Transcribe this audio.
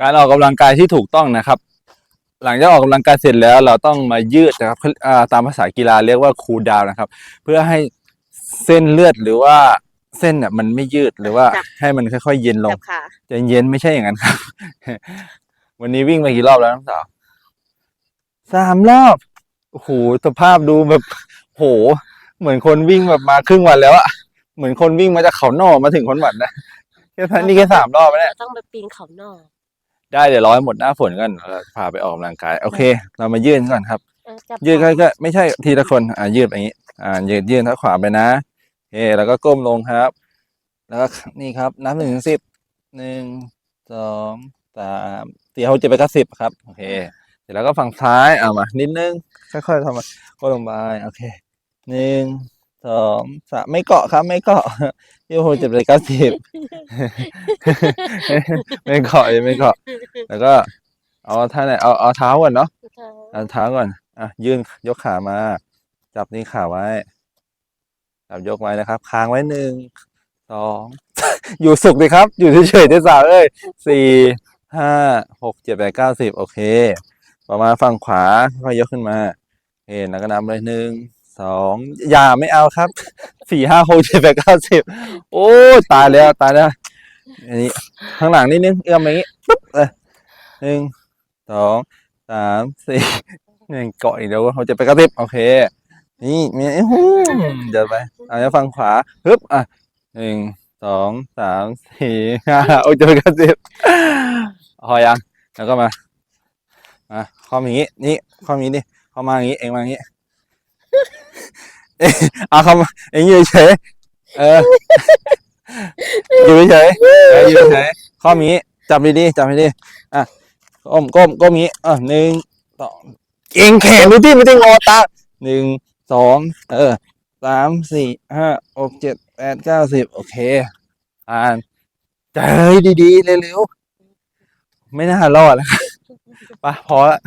การออกกำลังกายที่ถูกต้องนะครับ หลังจากออกกำลังกายเสร็จแล้วเราต้องมายืดนะครับอ่าตามภาษากีฬาเรียกว่าคูลดาวน์นะครับ เพื่อให้เส้นเลือดหรือว่าเส้นเนี่ยมันไม่ยืดหรือว่าจ้ะให้มันค่อยๆเย็นลงจับขาใจเย็นไม่ใช่อย่างนั้นครับ วันนี้วิ่งไปกี่รอบแล้วน้องสาวสามรอบโอ้โหสภาพดูแบบโห เหมือนคนวิ่งแบบมาครึ่งวันแล้วอะเหมือนคนวิ่งมาจากเขาหนอมาถึงคนหวัดนะแค่พันนี่แค่สามรอบแล้วเนี่ยเราต้องไปปีนเขานอก ได้เดี๋ยวรอให้หมดหน้าฝนกันเราพาไปออกกำลังกาย โอเค เรามายืดก่อนครับเออจับยืดขาก็ไม่ใช่ทีละคนอ่ายืดแบบนี้ อ่ายืดยืดเท้าขวาไปนะโอเคแล้วก็ก้มลงครับ แล้วก็นี่ครับนับหนึ่งถึงสิบหนึ่งสองสามสี่ห้าหกเจ็ดแปดเก้าสิบครับโอเคเสร็จแล้วก็ฝั่งซ้ายเอามานิดนึงค่อยๆทำมาก้มลงไปโอเคหนึ่ง สองสามไม่เกาะครับ ไม่เกาะยี่หกเจ็ดแปดเก้าสิบไม่เกาะยังไม่เกาะ แล้วก็ เอาท่าไหนเอาเอาเท้าก่อนเนาะเอาเท้าก่อนอะยื่นยกขามา จับนี่ขาไว้ จับยกไว้นะครับ ค้างไว้หนึ่งสองอยู่สุขเลยครับ อยู่เฉยๆได้สาวเอ้ยสี่ห้าหกเจ็ดแปดเก้าสิบโอเค ประมาณฝั่งขวาค่อยยกขึ้นมาโอเคแล้วก็นับเลยหนึ่ง สองอย่าไม่เอาครับสี่ห้าหกเจ็ดแปดเก้าสิบโอ้ยตายแล้วตายแล้วอันนี้ข้างหลังนิดนึงเอื้อมอย่างงี้ปุ๊บเลยหนึ่งสองสามสี่หนึ่งเกาะอีกเดี๋ยวเขาจะไปกระติบโอเค นี่มีไอ้หูเดินไปเอาจะฟังขวาฮึบอะหนึ่งสองสามสี่ห้าโอ้จะไปกระติบพอยังแล้วก็มามาข้อมอย่างนี้ นี่ข้อมอย่างนี้ดิข้ามาอย่างนี้เองมาอย่างนี้ เอ๊ะเอาเขามาเองยืนเฉยเออ อยู่เฉยเอออยู่เฉยข้อนี้จับดีๆจับดีๆอะก้มก้มก้มงี้อะหนึ่งสองเก่งแขนดูที่ไม่ได้งอตาหนึ่งสองเออสามสี่ห้าหกเจ็ดแปดเก้าสิบโอเคอ่านใจดีๆเร็วๆไม่น่ารอดแล้วไปพอละ